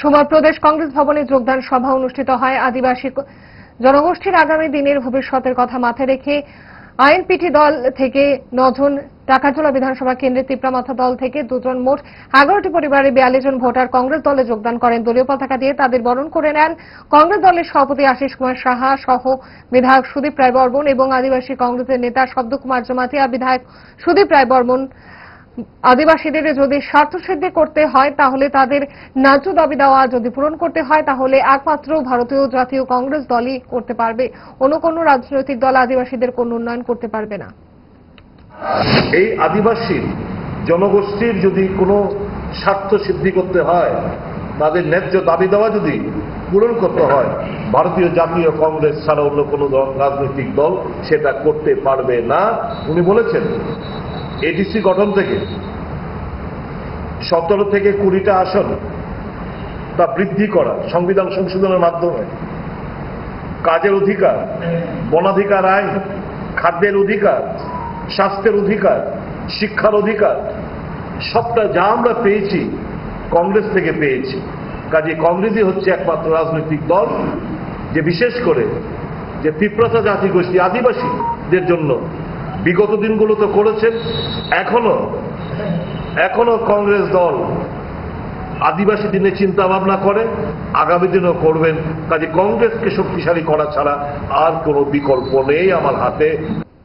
সোমবার প্রদেশ কংগ্রেস ভবনে যোগদান সভা অনুষ্ঠিত হয়। আদিবাসী জনগোষ্ঠীর আগামী দিনের ভবিষ্যতের কথা মাথায় রেখে আইএনপিটি দল থেকে নজন টাকারজোলা বিধানসভা কেন্দ্রের তিপ্রামাথা দল থেকে দুজন মোট এগারোটি পরিবারের বিয়াল্লিশ জন ভোটার কংগ্রেস দলে যোগদান করেন। দলীয় পতাকা দিয়ে তাদের বরণ করে নেন কংগ্রেস দলের সভাপতি আশিস কুমার সাহা সহ বিধায়ক সুদীপ রায় বর্মন এবং আদিবাসী কংগ্রেসের নেতা শব্দ কুমার জমাতিয়া, বিধায়ক সুদীপ রায় বর্মন। আদিবাসীদের যদি স্বার্থসিদ্ধি করতে হয়, তাহলে তাদের ন্যায্য দাবি দেওয়া যদি পূরণ করতে হয়, তাহলে একমাত্র ভারতীয় জাতীয় কংগ্রেস দলই করতে পারবে। অন্য কোনো রাজনৈতিক দল আদিবাসীদের কোনো উন্নয়ন করতে পারবে না। এই আদিবাসী জনগোষ্ঠীর যদি কোনো স্বার্থ সিদ্ধি করতে হয়, তাদের ন্যায্য দাবি দেওয়া যদি পূরণ করতে হয়, ভারতীয় জাতীয় কংগ্রেস ছাড়া অন্য কোনো রাজনৈতিক দল সেটা করতে পারবে না। উনি বলেছেন এডিসি গঠন থেকে সতেরো থেকে কুড়িটা আসন তা বৃদ্ধি করা, সংবিধান সংশোধনের মাধ্যমে। কাজের অধিকার, বনাধিকার আইন, খাদ্যের অধিকার, স্বাস্থ্যের অধিকার, শিক্ষার অধিকার, সবটা যা আমরা পেয়েছি, কংগ্রেস থেকে পেয়েছি। কাজে কংগ্রেসই হচ্ছে একমাত্র রাজনৈতিক দল, যে বিশেষ করে যে পিপ্রতা জাতিগোষ্ঠী আদিবাসীদের জন্য বিগত দিনগুলোতে করেছেন, এখনও এখনও কংগ্রেস দল আদিবাসী দিনে চিন্তা ভাবনা করে, আগামী দিনও করবেন। কাজে কংগ্রেসকে শক্তিশালী করা ছাড়া আর কোনো বিকল্প নেই আমার হাতে।